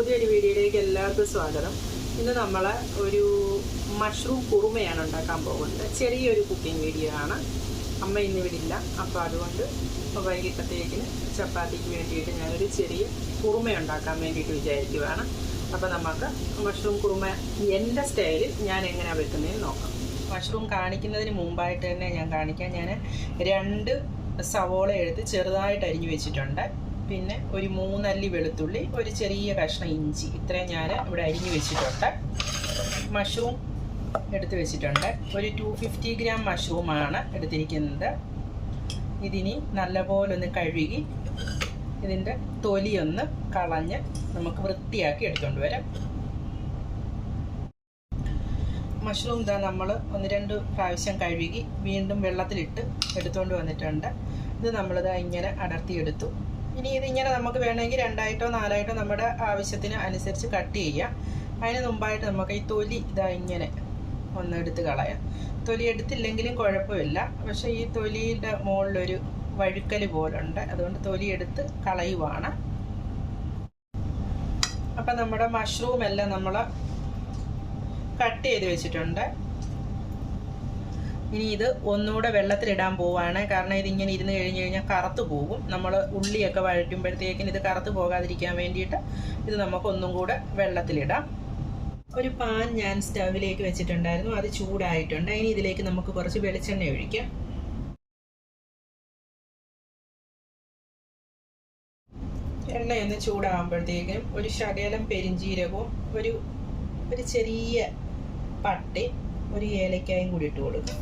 പുതിയൊരു വീഡിയോയിലേക്ക് എല്ലാവർക്കും സ്വാഗതം. ഇന്ന് നമ്മൾ ഒരു മഷ്റൂം കുറുമയാണ് ഉണ്ടാക്കാൻ പോകുന്നത്. ചെറിയൊരു കുക്കിംഗ് വീഡിയോ ആണ്. അമ്മ ഇന്ന് വിടില്ല. അപ്പോൾ അതുകൊണ്ട് വൈകിട്ടത്തേക്കിന് ചപ്പാത്തിക്ക് വേണ്ടിയിട്ട് ഞാനൊരു ചെറിയ കുറുമ ഉണ്ടാക്കാൻ വേണ്ടിയിട്ട് വിചാരിക്കുകയാണ് അപ്പോൾ നമുക്ക് മഷ്റൂം കുറുമ എന്റെ സ്റ്റൈലിൽ ഞാൻ എങ്ങനെയാണ് വെക്കുന്നതെന്ന് നോക്കാം. മഷ്റൂം കാണിക്കുന്നതിന് മുമ്പായിട്ട് തന്നെ ഞാൻ കാണിക്കാം. ഞാൻ രണ്ട് സവോള എടുത്ത് ചെറുതായിട്ട് അരിഞ്ഞു വെച്ചിട്ടുണ്ട്. പിന്നെ ഒരു മൂന്നല്ലി വെളുത്തുള്ളി ഒരു ചെറിയ കഷ്ണം ഇഞ്ചി. ഇത്രയും ഞാൻ ഇവിടെ അരിഞ്ഞു വെച്ചിട്ടുണ്ട്. മഷ്റൂം എടുത്ത് വെച്ചിട്ടുണ്ട്. ഒരു ടു ഫിഫ്റ്റി ഗ്രാം മഷ്റൂമാണ് എടുത്തിരിക്കുന്നത്. ഇതിനി നല്ലപോലെ ഒന്ന് കഴുകി ഇതിന്റെ തൊലിയൊന്ന് കളഞ്ഞ് നമുക്ക് വൃത്തിയാക്കി എടുത്തുകൊണ്ട് വരാം. മഷ്റൂം ഇതാ നമ്മൾ ഒന്ന് രണ്ട് പ്രാവശ്യം കഴുകി വീണ്ടും വെള്ളത്തിലിട്ട് എടുത്തുകൊണ്ട് വന്നിട്ടുണ്ട്. ഇത് നമ്മളിതാ ഇങ്ങനെ അടർത്തിയെടുത്തു. ഇനി ഇതിങ്ങനെ നമുക്ക് വേണമെങ്കിൽ രണ്ടായിട്ടോ നാലായിട്ടോ നമ്മുടെ ആവശ്യത്തിന് അനുസരിച്ച് കട്ട് ചെയ്യാം. അതിന് മുമ്പായിട്ട് നമുക്ക് ഈ തൊലി ഇതാ ഇങ്ങനെ ഒന്ന് എടുത്ത് കളയാം. തൊലി എടുത്തില്ലെങ്കിലും കുഴപ്പമില്ല. പക്ഷേ ഈ തൊലിയുടെ മുകളിലൊരു വഴുക്കൽ പോലുണ്ട്. അതുകൊണ്ട് തൊലി എടുത്ത് കളയുവാണ്. അപ്പം നമ്മുടെ മഷ്റൂം എല്ലാം നമ്മൾ കട്ട് ചെയ്ത് വെച്ചിട്ടുണ്ട്. ഇനി ഇത് ഒന്നുകൂടെ വെള്ളത്തിലിടാൻ പോവാണ്. കാരണം ഇത് ഇങ്ങനെ ഇരുന്ന് കഴിഞ്ഞ് കഴിഞ്ഞാൽ കറുത്ത് പോകും. നമ്മൾ ഉള്ളിയൊക്കെ വഴറ്റുമ്പോഴത്തേക്കിന് ഇത് കറുത്ത് പോകാതിരിക്കാൻ വേണ്ടിയിട്ട് ഇത് നമുക്ക് ഒന്നും കൂടെ വെള്ളത്തിലിടാം. ഒരു പാൻ ഞാൻ സ്റ്റവിലേക്ക് വെച്ചിട്ടുണ്ടായിരുന്നു. അത് ചൂടായിട്ടുണ്ട്. ഇനി ഇതിലേക്ക് നമുക്ക് കുറച്ച് വെളിച്ചെണ്ണ ഒഴിക്കാം. എണ്ണയൊന്ന് ചൂടാകുമ്പോഴത്തേക്കും ഒരു ശകലം പെരിഞ്ചീരകവും ഒരു ഒരു ചെറിയ പട്ടി ഒരു ഏലക്കായും കൂടി ഇട്ട് കൊടുക്കും.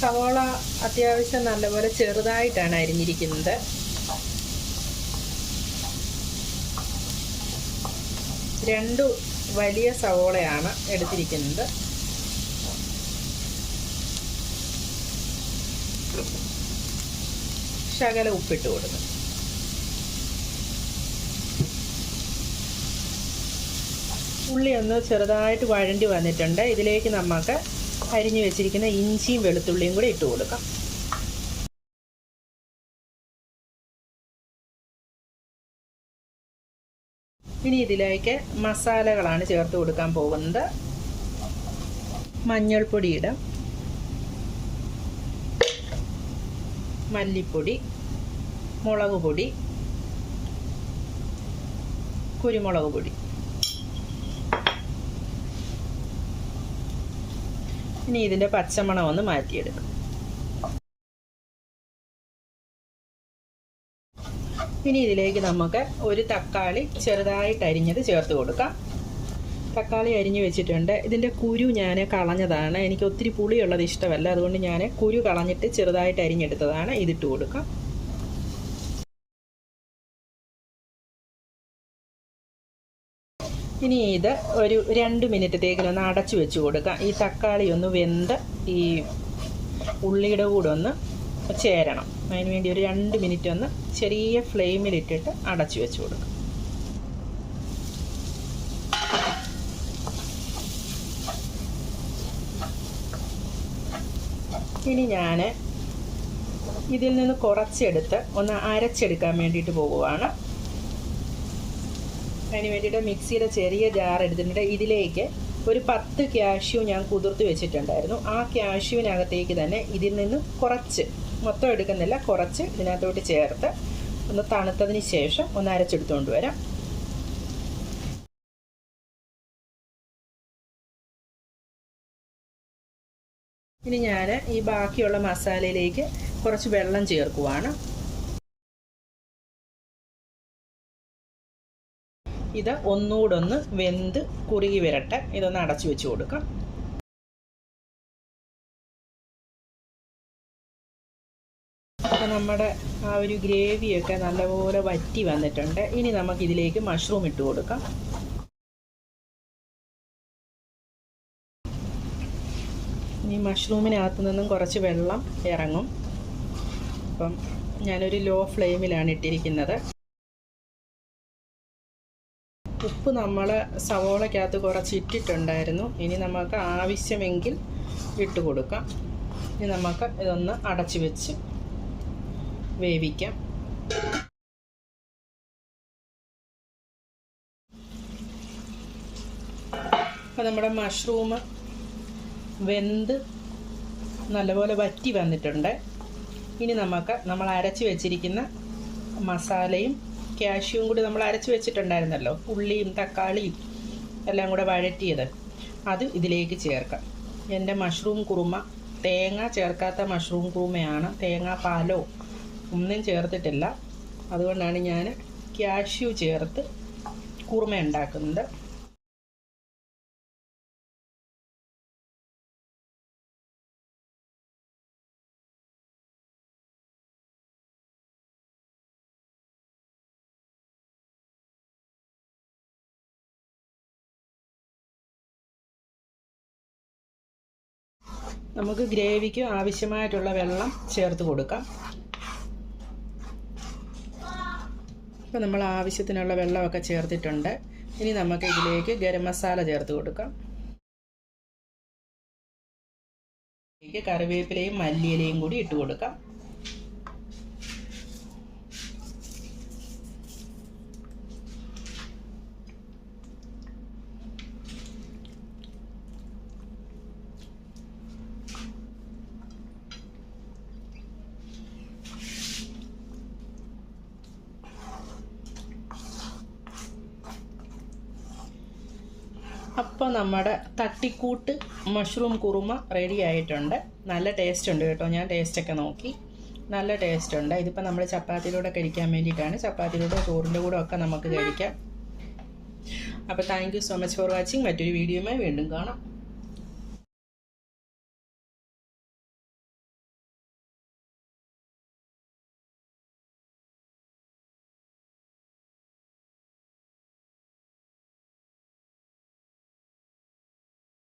സവോള അത്യാവശ്യം നല്ലപോലെ ചെറുതായിട്ടാണ് അരിഞ്ഞിരിക്കുന്നത്. രണ്ടു വലിയ സവോളയാണ് എടുത്തിരിക്കുന്നത്. ശകല ഉപ്പിട്ട് കൊടുക്കും ഉള്ളി ഒന്ന് ചെറുതായിട്ട് വഴണ്ടി വന്നിട്ടുണ്ട്. ഇതിലേക്ക് നമുക്ക് അരിഞ്ഞു വെച്ചിരിക്കുന്ന ഇഞ്ചിയും വെളുത്തുള്ളിയും കൂടി ഇട്ട് കൊടുക്കാം. ഇനി ഇതിലേക്ക് മസാലകളാണ് ചേർത്ത് കൊടുക്കാൻ പോകുന്നത്. മഞ്ഞൾപ്പൊടി ഇടാം. മല്ലിപ്പൊടി മുളക് പൊടി കുരുമുളക് പൊടി. ഇനി ഇതിന്റെ പച്ചമണം ഒന്ന് മാറ്റിയെടുക്കും. ഇനി ഇതിലേക്ക് നമുക്ക് ഒരു തക്കാളി ചെറുതായിട്ട് അരിഞ്ഞത് ചേർത്ത് കൊടുക്കാം. തക്കാളി അരിഞ്ഞു വെച്ചിട്ടുണ്ട്. ഇതിന്റെ കുരു ഞാൻ കളഞ്ഞതാണ്. എനിക്ക് ഒത്തിരി പുളിയുള്ളത് ഇഷ്ടമല്ല. അതുകൊണ്ട് ഞാൻ കുരു കളഞ്ഞിട്ട് ചെറുതായിട്ട് അരിഞ്ഞെടുത്തതാണ്. ഇതിട്ട് കൊടുക്കാം. ഇനി ഇത് ഒരു രണ്ട് മിനിറ്റത്തേക്കിനൊന്ന് അടച്ചു വെച്ച് കൊടുക്കാം. ഈ തക്കാളി ഒന്ന് വെന്ത് ഈ ഉള്ളിയുടെ കൂടെ ഒന്ന് ചേരണം. അതിന് വേണ്ടി ഒരു രണ്ട് മിനിറ്റ് ഒന്ന് ചെറിയ ഫ്ലെയിമിലിട്ടിട്ട് അടച്ചു വെച്ച് കൊടുക്കാം. ഇനി ഞാൻ ഇതിൽ നിന്ന് കുറച്ചെടുത്ത് ഒന്ന് അരച്ചെടുക്കാൻ വേണ്ടിയിട്ട് പോകുവാണ് അതിന് വേണ്ടിയിട്ട് മിക്സിയുടെ ചെറിയ ജാർ എടുത്തിട്ടുണ്ട്. ഇതിലേക്ക് ഒരു പത്ത് ക്യാഷ്യൂ ഞാൻ കുതിർത്ത് വെച്ചിട്ടുണ്ടായിരുന്നു. ആ ക്യാഷ്യൂവിനകത്തേക്ക് തന്നെ ഇതിൽ നിന്ന് കുറച്ച് മൊത്തം എടുക്കുന്നില്ല കുറച്ച് ഇതിനകത്തോട്ട് ചേർത്ത് ഒന്ന് തണുത്തതിന് ശേഷം ഒന്ന് അരച്ചെടുത്തുകൊണ്ട് വരാം. ഇനി ഞാൻ ഈ ബാക്കിയുള്ള മസാലയിലേക്ക് കുറച്ച് വെള്ളം ചേർക്കുവാണ്. ഇത് ഒന്നുകൂടെ ഒന്ന് വെന്ത് കുറുകി വരട്ടെ. ഇതൊന്ന് അടച്ചു വെച്ച് കൊടുക്കാം. അപ്പോൾ നമ്മുടെ ആ ഒരു ഗ്രേവിയൊക്കെ നല്ലപോലെ വറ്റി വന്നിട്ടുണ്ട്. ഇനി നമുക്ക് ഇതിലേക്ക് മഷ്റൂം ഇട്ട് കൊടുക്കാം. ഇനി മഷ്റൂമിനകത്ത് നിന്നും കുറച്ച് വെള്ളം ഇറങ്ങും. അപ്പം ഞാനൊരു ലോ ഫ്ലെയിമിലാണ് ഇട്ടിരിക്കുന്നത്. ഉപ്പ് നമ്മൾ സവോളയ്ക്കകത്ത് കുറച്ച് ഇട്ടിട്ടുണ്ടായിരുന്നു. ഇനി നമുക്ക് ആവശ്യമെങ്കിൽ ഇട്ട് കൊടുക്കാം. ഇനി നമുക്ക് ഇതൊന്ന് അടച്ചു വെച്ച് വേവിക്കാം. അപ്പോൾ നമ്മുടെ മഷ്റൂം വെന്ത് നല്ലപോലെ വറ്റി വന്നിട്ടുണ്ട്. ഇനി നമുക്ക് നമ്മൾ അരച്ച് വെച്ചിരിക്കുന്ന മസാലയും കാഷ്യൂവും കൂടി നമ്മൾ അരച്ച് വെച്ചിട്ടുണ്ടായിരുന്നല്ലോ. ഉള്ളിയും തക്കാളിയും എല്ലാം കൂടെ വഴറ്റിയത്. അത് ഇതിലേക്ക് ചേർക്കാം. എന്റെ മഷ്റൂം കുറുമ തേങ്ങ ചേർക്കാത്ത മഷ്റൂം കുറുമയാണ്. തേങ്ങ പാലോ ഒന്നും ചേർത്തിട്ടില്ല. അതുകൊണ്ടാണ് ഞാൻ കാഷ്യൂ ചേർത്ത് കുറുമ ഉണ്ടാക്കുന്നത്. നമുക്ക് ഗ്രേവിക്ക് ആവശ്യമായിട്ടുള്ള വെള്ളം ചേർത്ത് കൊടുക്കാം. ഇപ്പം നമ്മൾ ആവശ്യത്തിനുള്ള വെള്ളമൊക്കെ ചേർത്തിട്ടുണ്ട്. ഇനി നമുക്ക് ഇതിലേക്ക് ഗരം മസാല ചേർത്ത് കൊടുക്കാം. കറിവേപ്പിലയും മല്ലിയിലയും കൂടി ഇട്ട് കൊടുക്കാം. അപ്പോൾ നമ്മുടെ തട്ടിക്കൂട്ട് മഷ്റൂം കുറുമ റെഡി ആയിട്ടുണ്ട്. നല്ല ടേസ്റ്റ് ഉണ്ട് കേട്ടോ. ഞാൻ ടേസ്റ്റൊക്കെ നോക്കി. നല്ല ടേസ്റ്റ് ഉണ്ട്. ഇതിപ്പോൾ നമ്മൾ ചപ്പാത്തിയിലൂടെ കഴിക്കാൻ വേണ്ടിയിട്ടാണ്. ചപ്പാത്തിയിലൂടെ ചോറിന്റെ കൂടെ ഒക്കെ നമുക്ക് കഴിക്കാം. അപ്പോൾ thank you so much for watching മറ്റൊരു വീഡിയോയുമായി വീണ്ടും കാണാം.